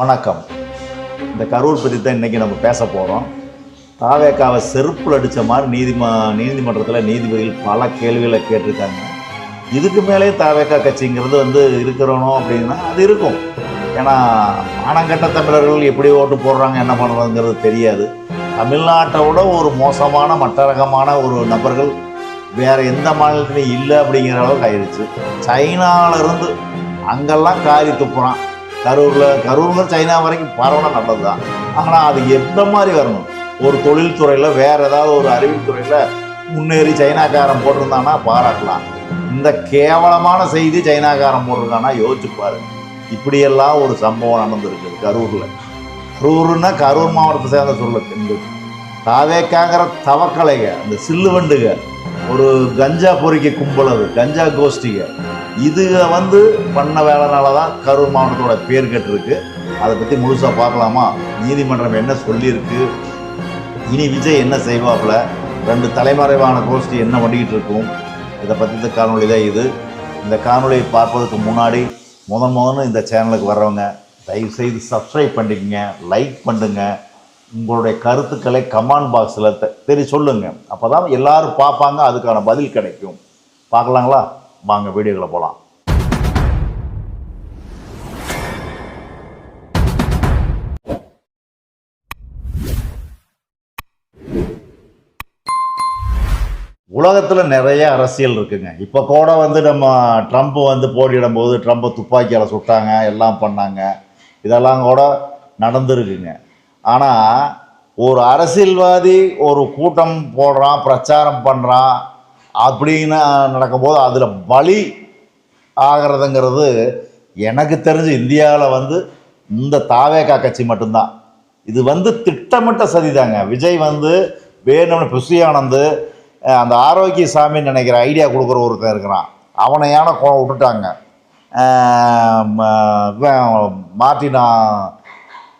வணக்கம். இந்த கரூர் பற்றி தான் இன்றைக்கி நம்ம பேச போகிறோம் தாவேக்காவை செருப்பில் அடித்த மாதிரி நீதிம நீதிமன்றத்தில் நீதிபதிகள் பல கேள்விகளை கேட்டிருக்காங்க. இதுக்கு மேலே தாவேக்கா கட்சிங்கிறது வந்து இருக்கிறணும் அப்படின்னா அது இருக்கும். ஏன்னா மானங்கட்ட தமிழர்கள் எப்படி ஓட்டு போடுறாங்க என்ன பண்ணுறதுங்கிறது தெரியாது. தமிழ்நாட்டை விட ஒரு மோசமான மட்டரகமான ஒரு நபர்கள் வேறு எந்த மாநிலத்திலையும் இல்லை அப்படிங்கிற அளவுக்கு ஆயிடுச்சு சைனாவிலிருந்து அங்கெல்லாம் காரி துப்புறான். கரூரில் கரூர்ல சைனா வரைக்கும் பரவனா நல்லது தான் ஆனால் அது எந்த மாதிரி வரணும்? ஒரு தொழில்துறையில் வேறு ஏதாவது ஒரு அறிவியல் துறையில் முன்னேறி சைனாக்காரன் போட்டிருந்தானா பாராட்டலாம். இந்த கேவலமான செய்தி சைனாக்காரன் போட்டிருக்கானா யோசிச்சு பாருங்க. இப்படியெல்லாம் ஒரு சம்பவம் நடந்திருக்குது கரூரில். கரூர்னா கரூர் மாவட்டத்தை சேர்ந்த சொல்ல. இந்த தாவேக்காங்கிற தவக்கலைக அந்த சில்லுவண்டுக. ஒரு கஞ்சா பொறிக்க கும்பல் அது கஞ்சா கோஷ்டிக. இதுக வந்து பண்ண வேலைனால தான் கரூர் மாவட்டத்தோட பேர் கெட்டிருக்கு. அதை பற்றி முழுசாக பார்க்கலாமா? நீதிமன்றம் என்ன சொல்லியிருக்கு? இனி விஜய் என்ன செய்வாப்புல? ரெண்டு தலைமறைவான கோஷ்டி என்ன பண்ணிக்கிட்டு இருக்கும்? இதை பற்றி இந்த காணொலி தான் இது. இந்த காணொலியை பார்ப்பதற்கு முன்னாடி முதன் முதல்ல இந்த சேனலுக்கு வர்றவங்க தயவுசெய்து சப்ஸ்கிரைப் பண்ணிக்கங்க லைக் பண்ணுங்கள் உங்களுடைய கருத்துக்களை கமெண்ட் பாக்ஸில் தெரி சொல்லுங்க. அப்போ தான் எல்லாரும் பார்ப்பாங்க அதுக்கான பதில் கிடைக்கும். பார்க்கலாங்களா? வாங்க வீடியோக்களை போகலாம் உலகத்தில் நிறைய அரசியல் இருக்குங்க. இப்போ கூட வந்து நம்ம ட்ரம்ப் வந்து போட்டியிடும் போது ட்ரம்ப்பை துப்பாக்கியால் சுட்டாங்க எல்லாம் பண்ணாங்க. இதெல்லாம் கூட நடந்துருக்குங்க. ஆனால் ஒரு அரசியல்வாதி ஒரு கூட்டம் போடுறான் பிரச்சாரம் பண்ணுறான் அப்படின்னு நடக்கும்போது அதில் பலி ஆகிறதுங்கிறது எனக்கு தெரிஞ்சு இந்தியாவில் வந்து இந்த தாவேகா கட்சி மட்டும்தான். இது வந்து திட்டமிட்ட சதிதாங்க. விஜய் வந்து வேணும்னு புஷி ஆனந்து அந்த ஆரோக்கிய சாமின்னு நினைக்கிற ஐடியா கொடுக்குற ஒருத்தன் இருக்கிறான். அவனையான ஏன விட்டுட்டாங்க. மார்டினா ம- மார்ட்டினா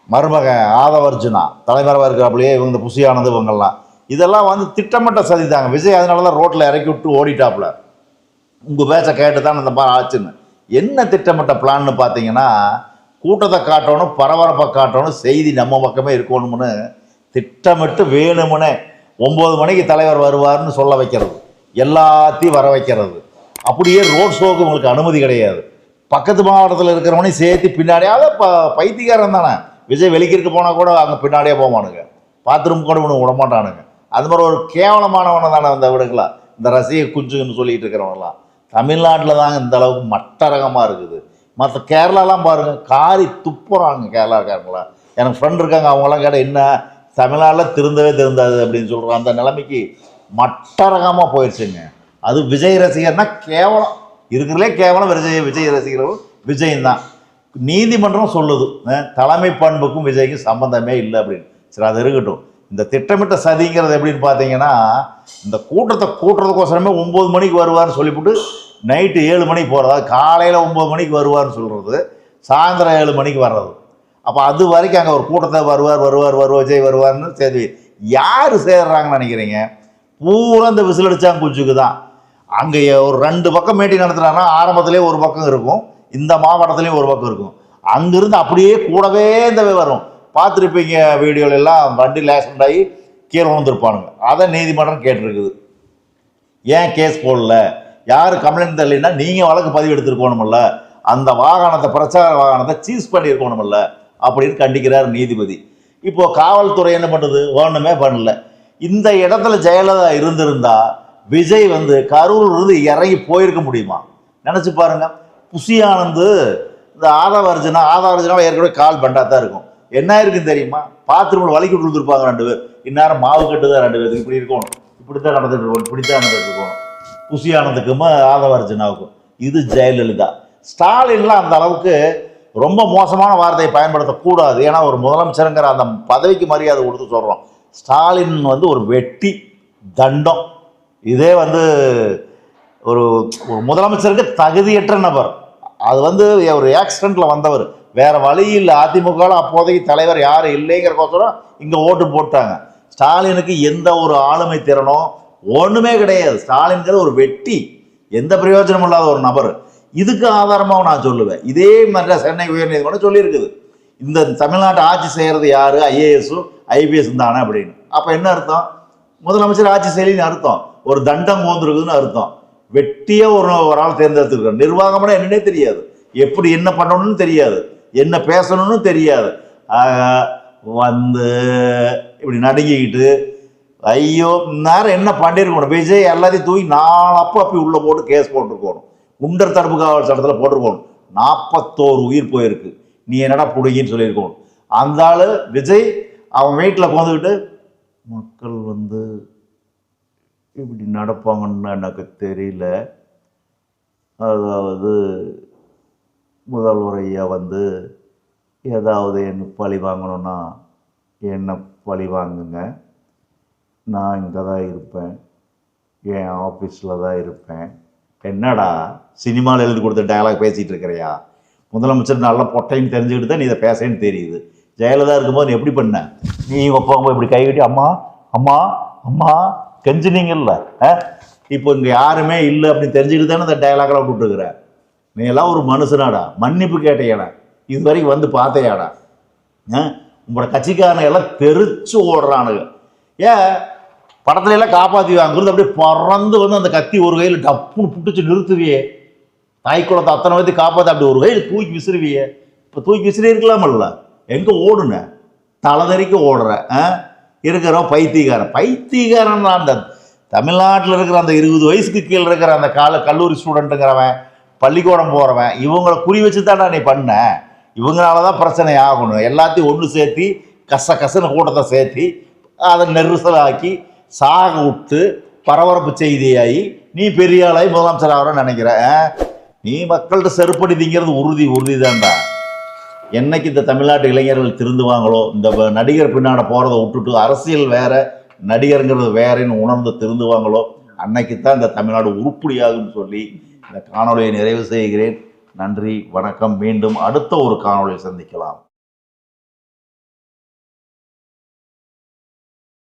மருமக ஆதவர்ஜுனா தலைமறைவாக இருக்கிறாப்புலையே இவங்க இந்த புஷி இவங்கெல்லாம் இதெல்லாம் வந்து திட்டமிட்ட சதிதாங்க விஜய் அதனால தான் ரோட்டில் இறக்கி விட்டு ஓடிட்டாப்புல. உங்கள் பேச்சை கேட்டு தான் இந்த மாதிரி ஆச்சுன்னு. என்ன திட்டமிட்ட பிளான்னு பார்த்தீங்கன்னா கூட்டத்தை காட்டணும் பரபரப்பை காட்டணும் செய்தி நம்ம பக்கமே இருக்கணும்னு திட்டமிட்டு வேணுமுனே ஒம்பது மணிக்கு தலைவர் வருவார்னு சொல்ல வைக்கிறது. எல்லாத்தையும் வர வைக்கிறது. அப்படியே ரோட் ஷோக்கு உங்களுக்கு அனுமதி கிடையாது. பக்கத்து மாவட்டத்தில் இருக்கிறவனையும் சேர்த்து பின்னாடியாவது ப பைத்தியக்காரன் தானே. விஜய் வெளிக்கிற்கு போனால் கூட அங்கே பின்னாடியே போவானுங்க. பாத்ரூம் கூட இவனு விடமாட்டானுங்க. அது மாதிரி ஒரு கேவலமானவனை தானே அந்த விடுங்களா இந்த ரசிக குஞ்சுன்னு சொல்லிட்டு இருக்கிறவனெல்லாம் தமிழ்நாட்டில் தாங்க இந்த அளவுக்கு மட்டரகமாக இருக்குது. மற்ற கேரளாலாம் பாருங்கள் காரி துப்புறாங்க கேரளாக்காரங்களாம் எனக்கு ஃப்ரெண்ட் இருக்காங்க அவங்களாம் கேட்டால் என்ன? தமிழ்நாட்டில் திருந்தவே திருந்தாது அப்படின்னு சொல்கிறோம் அந்த நிலைமைக்கு மட்டரகமாக போயிடுச்சுங்க. அது விஜய் ரசிகர்னா கேவலம். இருக்கிறதுலே கேவலம் விஜய் விஜய் ரசிகர்கள் விஜய் தான் நீதிமன்றம் சொல்லுது. தலைமை பண்புக்கும் விஜய்க்கும் சம்பந்தமே இல்லை அப்படின்னு. சரி அது இருக்கட்டும். இந்த திட்டமிட்ட சதிங்கிறது எப்படின்னு பார்த்தீங்கன்னா இந்த கூட்டத்தை கூட்டுறதுக்கோசரமே ஒம்பது மணிக்கு வருவார்னு சொல்லிவிட்டு நைட்டு ஏழு மணிக்கு போகிறதா காலையில் ஒம்பது மணிக்கு வருவார்னு சொல்கிறது சாயந்தரம் ஏழு மணிக்கு வர்றது. அப்போ அது வரைக்கும் அங்கே ஒரு கூட்டத்தை வருவார் வருவார் வருவார் விஜய் வருவார்னு சரி யார் சேர்றாங்கன்னு நினைக்கிறீங்க? பூரா இந்த விசில் அடிச்சாங்க குஞ்சுக்கு தான் அங்கே ஒரு ரெண்டு பக்கம் மீட்டிங் நடத்துகிறாங்கன்னா ஆரம்பத்திலே ஒரு பக்கம் இருக்கும். இந்த மாவட்டத்துலேயும் ஒரு பக்கம் இருக்கும். அங்கிருந்து அப்படியே கூடவே இந்த வரும். பார்த்துருப்பீங்க வீடியோல எல்லாம் வண்டி லேசண்ட் ஆகி கீழே விழுந்திருப்பானுங்க. அதை நீதிமன்றம் கேட்டிருக்குது. ஏன் கேஸ் போடல? யார் கம்ப்ளைண்ட் தரலைன்னா நீங்கள் வழக்கு பதிவு எடுத்துருக்கணுமில்ல அந்த வாகனத்தை பிரச்சார வாகனத்தை சீஸ் பண்ணியிருக்கணுமில்ல அப்படின்னு கண்டிக்கிறார் நீதிபதி. இப்போது காவல்துறை என்ன பண்ணுது ஒன்றுமே பண்ணல. இந்த இடத்துல ஜெயலலிதா இருந்திருந்தா விஜய் வந்து கரூர்லேருந்து இறங்கி போயிருக்க முடியுமா? நினச்சி பாருங்கள் புசியானந்து இந்த ஆதாவர்ஜனா ஆதாவர்ஜனாவை ஏற்கனவே கால் பண்டா தான் இருக்கும். என்ன இருக்குன்னு தெரியுமா? பாத்ரூமில் வலிக்கி விழுந்துருப்பாங்க ரெண்டு பேர். இந்நேரம் மாவு கட்டு தான் ரெண்டு பேருக்கு. இப்படி இருக்கணும். இப்படி தான் நடந்துட்டு இருக்கணும். இப்படி தான் நடந்துட்டு இருக்கணும். புசி ஆனந்துக்கும் ஆதவர்ஜனாவுக்கும் இது ஜெயலலிதா. ஸ்டாலின்லாம் அந்த அளவுக்கு ரொம்ப மோசமான வார்த்தையை பயன்படுத்தக்கூடாது. ஏன்னா ஒரு முதலமைச்சருங்கிற அந்த பதவிக்கு மரியாதை கொடுத்து சொல்கிறோம் ஸ்டாலின் வந்து ஒரு வெட்டி தண்டம். இதே வந்து ஒரு ஒரு முதலமைச்சருக்கு தகுதியற்ற நபர். அது வந்து ஒரு ஆக்சிடெண்ட்டில் வந்தவர். வேற வழி இல்லை. அதிமுகவில் அப்போதைக்கு தலைவர் யாரும் இல்லைங்கிறக்கோசரம் இங்கே ஓட்டு போட்டாங்க. ஸ்டாலினுக்கு எந்த ஒரு ஆளுமை திறனோ ஒன்றுமே கிடையாது. ஸ்டாலின்கிறது ஒரு வெட்டி எந்த பிரயோஜனமும் இல்லாத ஒரு நபர். இதுக்கு ஆதாரமாக நான் சொல்லுவேன். இதே மாதிரி தான் சென்னை உயர்நீதிமன்றம் சொல்லியிருக்குது. இந்த தமிழ்நாட்டை ஆட்சி செய்கிறது யார்? ஐஏஎஸும் ஐபிஎஸும் தானே அப்படின்னு. அப்போ என்ன அர்த்தம்? முதலமைச்சர் ஆட்சி செய்யலின்னு அர்த்தம். ஒரு தண்டம் போந்துருக்குதுன்னு அர்த்தம். வெட்டியாக ஒரு ஒரு ஆள் தேர்ந்தெடுத்துருக்கோம் நிர்வாகம்னா என்னன்னே தெரியாது. எப்படி என்ன பண்ணணும்னு தெரியாது. என்ன பேசணும்னு தெரியாது. ஆக வந்து இப்படி நடுங்கிக்கிட்டு ஐயோ நேரம் என்ன பண்ணியிருக்கணும் விஜய் எல்லாத்தையும் தூக்கி நாலு அப்போ அப்படி உள்ளே போட்டு கேஸ் போட்டிருக்கணும். குண்டர் தடுப்பு காவல் சட்டத்தில் போட்டிருக்கணும். நாற்பத்தோரு உயிர் போயிருக்கு. நீ என்னடா பிடிங்கின்னு சொல்லியிருக்கணும். அந்த ஆள் விஜய் அவன் வீட்டில் போந்துக்கிட்டு மக்கள் வந்து இப்படி நடப்பாங்கன்னு எனக்கு தெரியல. அதாவது முதல்வர் ஐயா வந்து ஏதாவது என்ன பழி வாங்கணும்னா என்ன பழி வாங்குங்க? நான் இங்கே தான் இருப்பேன். என் ஆஃபீஸில் தான் இருப்பேன். என்னடா சினிமாவில் எழுதி கொடுத்த டயலாக் பேசிகிட்டு இருக்கிறியா? முதலமைச்சர் நல்ல பொட்டைன்னு தெரிஞ்சுக்கிட்டு தான் நீ இதை பேசேன்னு தெரியுது. ஜெயலலிதா இருக்கும்போது நீ எப்படி பண்ண? நீ ஒப்பவங்க இப்படி கை கட்டி அம்மா அம்மா அம்மா கெஞ்சினீங்கல்ல ஆ? இப்போ இங்கே யாருமே இல்லை அப்படின்னு தெரிஞ்சுக்கிட்டு தானே இந்த டைலாக்லாம் விட்டுருக்குற நீ எல்லாம் ஒரு மனுஷனாடா மன்னிப்பு கேட்டையாடா. இது வரைக்கும் வந்து பார்த்தையாடா. ஆ? உங்களோட கட்சிக்காரனை எல்லாம் தெரிச்சு ஓடுறானுங்க. ஏன்? படத்துல எல்லாம் காப்பாற்றி வாங்குறது அப்படியே பறந்து வந்து அந்த கத்தி ஒரு கையில் டப்புன்னு புட்டுச்சு நிறுத்துவியே. தாய்க்குளத்தை அத்தனை வயது காப்பாற்ற அப்படி ஒரு கையில் தூக்கி விசிறுவியே. இப்போ தூக்கி விசிறி இருக்கலாமல்ல? எங்கே ஓடுன? தலைதறிக்க ஓடுற ஆ? இருக்கிறோம் பைத்தியகாரன் பைத்தியகாரன் தான் அந்த தமிழ்நாட்டில் இருக்கிற அந்த இருபது வயசுக்கு கீழே இருக்கிற அந்த கால கல்லூரி ஸ்டூடெண்ட்டுங்கிறவன் பள்ளிக்கூடம் போகிறவன் இவங்களை குறி வச்சு தான்டா நீ பண்ண. இவங்களால தான் பிரச்சனை ஆகணும். எல்லாத்தையும் ஒன்று சேர்த்தி கச கசன கூட்டத்தை சேர்த்தி அதை நெரிசலாக்கி சாக விட்டு பரபரப்பு செய்தியாகி நீ பெரிய ஆளாகி முதலமைச்சர் ஆகிறோன்னு நினைக்கிற நீ மக்கள்கிட்ட செருப்படி திங்கிறது உறுதி உறுதி தான்டா என்னைக்கு இந்த தமிழ்நாட்டு இளைஞர்கள் திருந்துவாங்களோ இந்த நடிகர் பின்னாட போகிறத விட்டுட்டு அரசியல் வேற நடிகருங்கிறது வேறேன்னு உணர்ந்து திருந்துவாங்களோ அன்னைக்கு தான் இந்த தமிழ்நாடு உருப்படியாகும்னு சொல்லி இந்த காணொளியை நிறைவு செய்கிறேன். நன்றி வணக்கம் மீண்டும் அடுத்த ஒரு காணொளியை சந்திக்கலாம்.